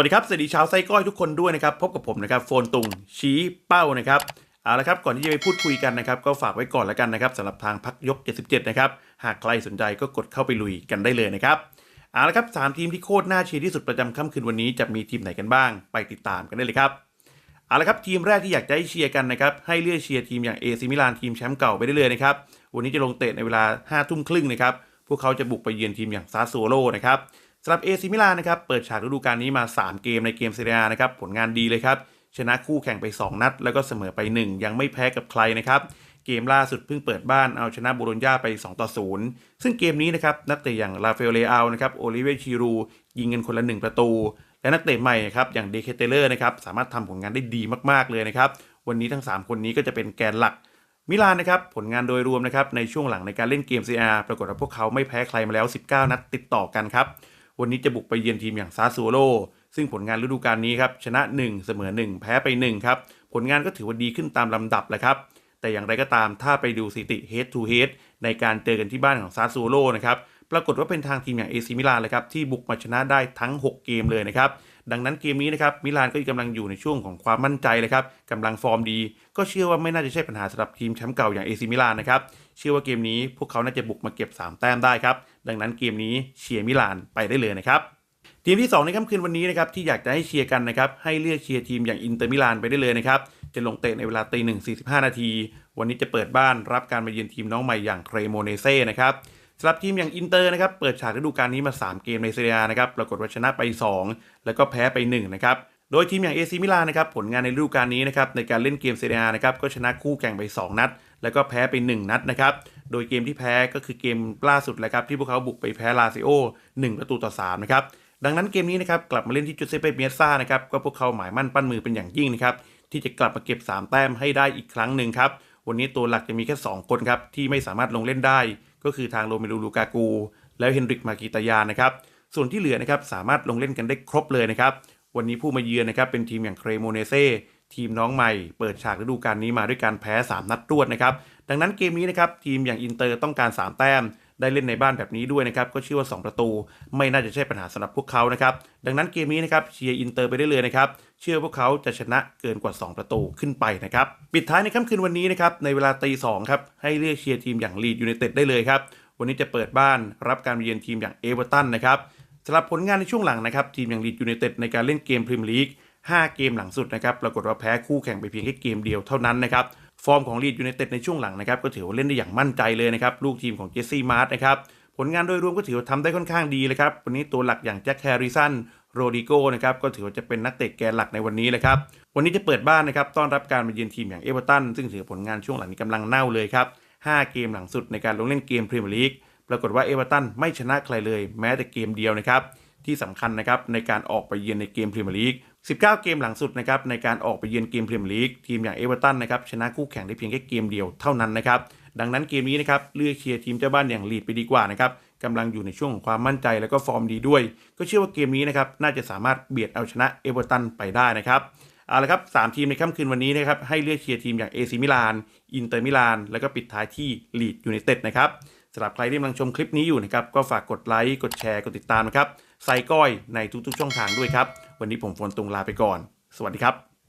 วัสดีครับ สวัสดีชาวไส้ก้อยทุกคนด้วยนะครับ พบกับผมนะครับ โฟนตุงชี้เป้านะครับเอาละครับ ก่อนที่จะไปพูดคุยกันนะครับ ก็ฝากไว้ก่อนแล้วกันนะครับสำหรับทางพักยก 77 นะครับ หากใครสนใจก็กดเข้าไปลุยกันได้เลยนะครับเอาละครับสามทีมที่โคตรน่าเชียร์ที่สุดประจำค่ำคืนวันนี้จะมีทีมไหนกันบ้าง ไปติดตามกันได้เลยครับเอาละครับทีมแรกที่อยากจะให้เชียร์กันนะครับให้เลือกเชียร์ทีมอย่างเอซิมิลานทีมแชมป์เก่าไปได้เลยนะครับวันนี้จะลงเตะในเวลา5้าทุ่มครึ่งนะครับพวกเขาจะบุกไปเยือนทีมอย่างซาโซโลนะครับ สำหรับเอซิมิลานนะครับเปิดฉากฤดูกาลนี้มา 3 เกมในเกมเซเรียนะครับผลงานดีเลยครับ ชนะคู่แข่งไป 2 นัด แล้วก็เสมอไป 1 ยังไม่แพ้กับใครนะครับเกมล่าสุดเพิ่งเปิดบ้านเอาชนะโบโลญญาไป 2 ต่อ 0 ซึ่งเกมนี้นะครับนักเตะอย่างลาเฟลเลอานะครับโอลิเวชิรู ยิงกันคนละ 1 ประตู และนักเตะใหม่ครับอย่างเดเคเตเลอร์นะครับสามารถทำผลงานได้ดีมากๆเลยนะครับวันนี้ทั้ง 3 คนนี้ก็จะเป็นแกนหลักมิลานนะครับผลงานโดยรวมนะครับในช่วงหลังในการเล่นเกม CR ปรากฏว่าพวกเขาไม่แพ้ใครมาแล้ว 19 นัดติดต่อกันครับ วันนี้จะบุกไปเยือนทีมอย่างซาซูโลซึ่งผลงานฤดูกาลนี้ครับชนะ 1 เสมอ 1 แพ้ไป1ครับผลงานก็ถือว่าดีขึ้นตามลำดับแหละครับ แต่อย่างไรก็ตามถ้าไปดูสถิติ head to head ในการเจอกันที่บ้านของซาซูโลนะครับปรากฏว่าเป็นทางทีมอย่างเอซิมิลานเลยครับที่บุกมาชนะได้ทั้ง 6 เกมเลยนะครับ ดังนั้นเกมนี้นะครับมิลานก็กำลังอยู่ในช่วงของความมั่นใจเลยครับกำลังฟอร์มดี ก็เชื่อว่าไม่น่าจะใช่ปัญหาสำหรับทีมแชมป์เก่าอย่างเอซิมิลานนะครับเชื่อว่าเกมนี้พวกเขาน่าจะบุกมาเก็บ 3 แต้มได้ครับดังนั้นเกมนี้เชียร์มิลานไปได้เลยนะครับทีมที่ 2 ในค่ำคืนวันนี้นะครับที่อยากจะให้เชียร์กันนะครับให้เลือกเชียร์ทีมอย่างอินเตอร์มิลานไปได้เลยนะครับจะลงเตะในเวลาตีหนึ่งสี่สิบห้านาที วันนี้จะเปิดบ้านรับการมาเยือนทีมน้องใหม่อย่างเครโมเนเซ่นะครับ สำหรับทีมอย่างอินเตอร์นะครับเปิดฉากฤดูกาลนี้มา 3 เกมในเซเรียนะครับปรากฏว่าชนะไป 2 แล้วก็แพ้ไป1นะครับโดยทีมอย่างเอซิมิลานนะครับผลงานในฤดูกาลนี้นะครับในการเล่นเกมเซเรียนะครับก็ชนะคู่แข่งไป 2 นัด แล้วก็แพ้ไป 1 นัดนะครับโดยเกมที่แพ้ก็คือเกมล่าสุดแหละครับที่พวกเขาบุกไปแพ้ลาซิโอ1 ประตูต่อ3นะครับดังนั้นเกมนี้นะครับกลับมาเล่นที่จูเซเปเมียซ่านะครับก็พวกเขาหมายมั่นปั้นมือเป็นอย่างยิ่งนะครับที่จะกลับมาเก็บ 3 แต้มให้ได้อีกครั้งหนึ่งครับวันนี้ตัวหลักจะมีแค่ 2 คนครับที่ไม่สามารถลงเล่นได้ ก็คือทางโรเมลูลูกากู แล้วเฮนริกมากิตายานนะครับ ส่วนที่เหลือนะครับสามารถลงเล่นกันได้ครบเลยนะครับ วันนี้ผู้มาเยือนนะครับเป็นทีมอย่างเครโมเนเซ่ทีมน้องใหม่เปิดฉากฤดูกาลนี้มาด้วยการแพ้ 3 นัดรวดนะครับ ดังนั้นเกมนี้นะครับทีมอย่างอินเตอร์ต้องการ 3 แต้ม ได้เล่นในบ้านแบบนี้ด้วยนะครับ ก็เชื่อว่า 2 ประตู ไม่น่าจะใช่ปัญหาสำหรับพวกเขานะครับ ดังนั้นเกมนี้นะครับเชียร์อินเตอร์ไปได้เลยนะครับ เชื่อพวกเขาจะชนะเกินกว่า 2 ประตูขึ้นไปนะครับ ปิดท้ายในค่ำคืนวันนี้นะครับ ในเวลาตีสองครับ ให้เลือกเชียร์ทีมอย่างลีดยูไนเต็ดได้เลยครับ วันนี้จะเปิดบ้านรับการเยือนทีมอย่างเอเวอร์ตันนะครับสำหรับผลงานในช่วงหลังนะครับ ทีมอย่างลีดยูไนเต็ดในการเล่นเกมพรีเมียร์ลีก5 เกมหลังสุดนะครับ ปรากฏว่าแพ้คู่แข่งไปเพียงแค่เกมเดียวเท่านั้นนะครับ ฟอร์มของลีดยูไนเต็ดในช่วงหลังนะครับ ก็ถือว่าเล่นได้อย่างมั่นใจเลยนะครับ ลูกทีมของเจสซี่มาร์ตนะครับ ผลงานโดยรวมก็ถือว่าทำได้ค่อนข้างดีเลยครับวันนี้ตัวหลักอย่างแจ็คแฮร์ริสันโรดิโกนะครับก็ถือว่าจะเป็นนักเตะแกนหลักในวันนี้เลยครับวันนี้จะเปิดบ้านนะครับต้อนรับการมาเยือนทีมอย่างเอเวอร์ตันซึ่งถือผลงานช่วงหลังนี้กำลังเน่าเลยครับ5เกมหลังสุดในการลงเล่นเกมพรีเมียร์ลีกปรากฏว่าเอเวอร์ตันไม่ชนะใครเลย แม้แต่เกมเดียวนะครับที่สำคัญนะครับในการออกไปเยือนในเกมพรีเมียร์ลีก 19 เกมหลังสุดนะครับในการออกไปเยือนเกมพรีเมียร์ลีกทีมอย่างเอเวอร์ตันนะครับชนะคู่แข่งได้เพียงแค่เกมเดียวเท่านั้นนะครับ ดังนั้นเกมนี้นะครับเลือกเชียร์ทีมเจ้าบ้านอย่างลีดไปดีกว่านะครับกำลังอยู่ในช่วงของความมั่นใจแล้วก็ฟอร์มดีด้วย ก็เชื่อว่าเกมนี้นะครับน่าจะสามารถเบียดเอาชนะเอเวอร์ตันไปได้นะครับเอาละครับสามทีมในค่ำคืนวันนี้นะครับให้เลือกเชียร์ทีมอย่างเอซิมิลาน อินเตอร์มิลาน แล้วก็ปิดท้ายที่ลีดยูไนเต็ดนะครับสำหรับใครที่กำลังชมคลิปนี้อยู่นะครับก็ฝากกดไลค์กดแชร์กดติดตามนะครับใส่ก้อยในทุกๆช่องทางด้วยครับ วันนี้ผมฝนตุงลาไปก่อน สวัสดีครับ